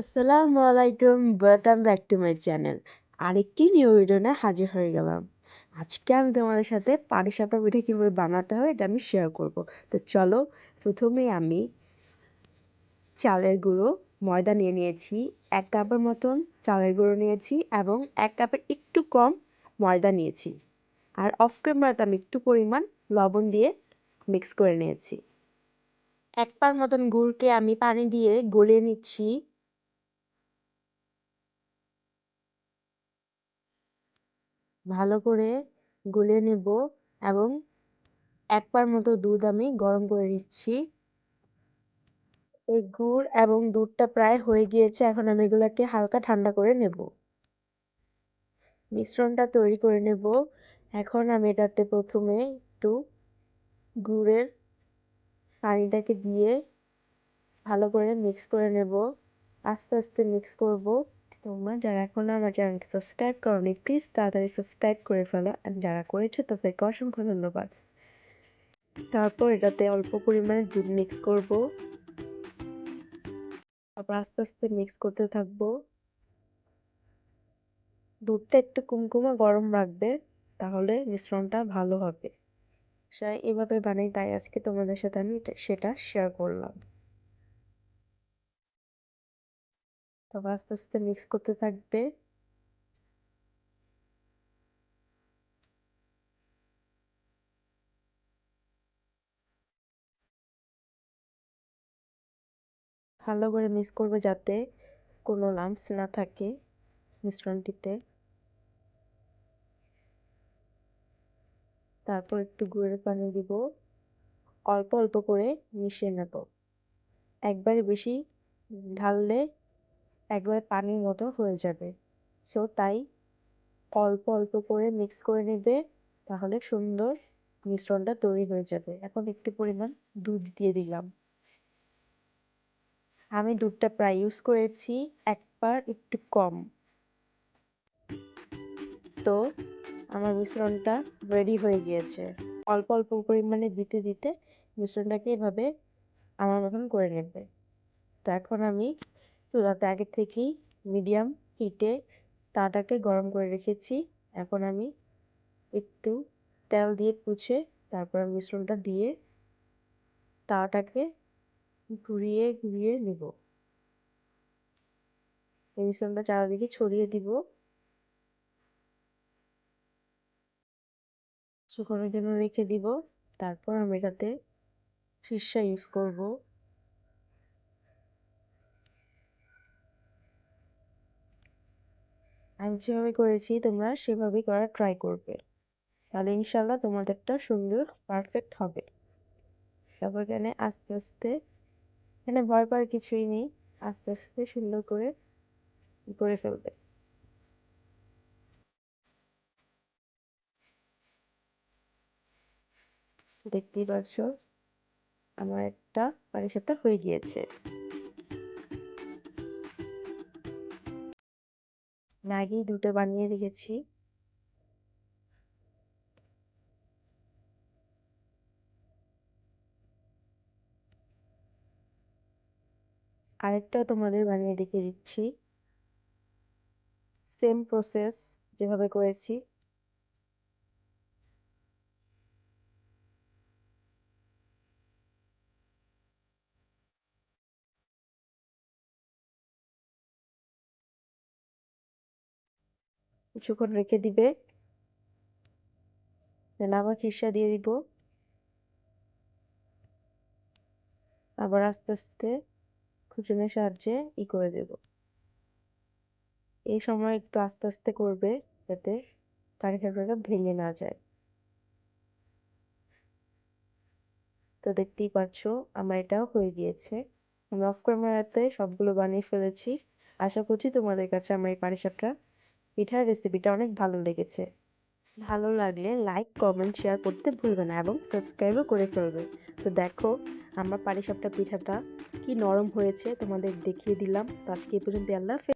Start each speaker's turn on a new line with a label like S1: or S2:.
S1: আসসালামু আলাইকুম welcome back to my channel আরেকটি নিউ ভিডিও নিয়ে হাজির হয়ে গেলাম। আজকে আমি তোমাদের সাথে পাটিসাপটা পিঠে কীভাবে বানাতে হয় এটা আমি শেয়ার করব। তো চলো প্রথমে আমি চালের গুঁড়ো, ময়দা নিয়ে নিয়েছি, এক কাপের মতন চালের গুঁড়ো নিয়েছি এবং এক কাপের একটু কম ময়দা নিয়েছি। আর অফ ক্যামেরাতে আমি একটু পরিমাণ লবণ দিয়ে মিক্স করে নিয়েছি। এক পার মতন গুড়কে আমি পানি দিয়ে গলিয়ে নিচ্ছি। ভালো করে গুলিয়ে নেব এবং এক পার মতো দুধ আমি গরম করে নিচ্ছি। এই গুড় এবং দুধটা প্রায় হয়ে গিয়েছে, এখন আমি এগুলোকে হালকা ঠান্ডা করে নেব। মিশ্রণটা তৈরি করে নেব। এখন আমি এটাতে প্রথমে একটু গুড়ের পানিটাকে দিয়ে ভালো করে মিক্স করে নেব। আস্তে আস্তে মিক্স করব। তোমরা যারা এখনও আমার চ্যানেলকে সাবস্ক্রাইব করনি প্লিজ তাড়াতাড়ি সাবস্ক্রাইব করে ফেলো আর যারা করেছ তাদেরকে অসংখ্য ধন্যবাদ। তারপর এটাতে অল্প পরিমাণে দুধ মিক্স করব। তারপর আস্তে আস্তে মিক্স করতে থাকব। দুধটা একটু কুমকুমা গরম রাখবে, তাহলে মিশ্রণটা ভালো হবে। এভাবে বানাই, তাই আজকে তোমাদের সাথে আমি সেটা শেয়ার করলাম। তবে আস্তে আস্তে মিক্স করতে থাকবে। ভালো করে মিক্স করবে যাতে কোনো লাম্পস না থাকে মিশ্রণটিতে। তারপর একটু গুঁড়ের পানি দিব। অল্প অল্প করে মিশিয়ে নেব। একবারে বেশি ঢাললে একবারে পানির মতো হয়ে যাবে। সো তাই অল্প অল্প করে মিক্স করে নেবে, তাহলে সুন্দর মিশ্রণটা তৈরি হয়ে যাবে। এখন একটু পরিমাণ দুধ দিয়ে দিলাম। আমি দুধটা প্রায় ইউজ করেছি, একবার একটু কম। তো আমার মিশ্রণটা রেডি হয়ে গিয়েছে। অল্প অল্প পরিমাণে দিতে দিতে মিশ্রণটাকে এভাবে আমার মতন করে নেবে। তো এখন আমি চুলাতে আগে থেকেই মিডিয়াম হিটে তাটাকে গরম করে রেখেছি। এখন আমি একটু তেল দিয়ে পুছে তারপর মিশ্রণটা দিয়ে তাটাকে ঘুরিয়ে ঘুরিয়ে নেব। এই মিশ্রণটা চারিদিকে ছড়িয়ে দিব। শুকানোর জন্য রেখে দিব। তারপর আমি এটাতে সীসা ইউজ করব। আমি যেভাবে করেছি, তোমরা সেভাবেই করার ট্রাই করবে। তাহলে ইনশাল্লাহ তোমাদেরটা সুন্দর পারফেক্ট হবে। তারপর এখানে আস্তে আস্তে, এখানে ভয় পাওয়ার কিছুই নেই। আস্তে আস্তে সুন্দর করে করে ফেলবে। দেখতেই পাচ্ছ, আমার একটা পাটিসাপটা হয়ে গিয়েছে। ম্যাগি দুটো বানিয়ে রেখেছি। আরেকটাও তোমাদের বানিয়ে দেখিয়ে দিচ্ছি। সেম প্রসেস যেভাবে করেছি। কিছুক্ষণ রেখে দিবে। দেন আবার খিসা দিয়ে দিব। আবার আস্তে আস্তে খুচুনের সাহায্যে ই করে দেব। এই সময় একটু আস্তে আস্তে করবে যাতে ভেঙে না যায়। তো দেখতেই পাচ্ছ আমার এটাও হয়ে গিয়েছে। আমি অফ ক্যামেরাতে সবগুলো বানিয়ে ফেলেছি। আশা করছি তোমাদের কাছে আমার এই পাটিসাপটা পিঠার রেসিপিটা অনেক ভালো লেগেছে। ভালো লাগলে লাইক কমেন্ট শেয়ার করতে ভুলবে না এবং সাবস্ক্রাইবও করে ফেলবে। তো দেখো, আমার পারিসাপটা পিঠাটা কি নরম হয়েছে তোমাদের দেখিয়ে দিলাম। তো আজকে এই পর্যন্ত আল্লাহ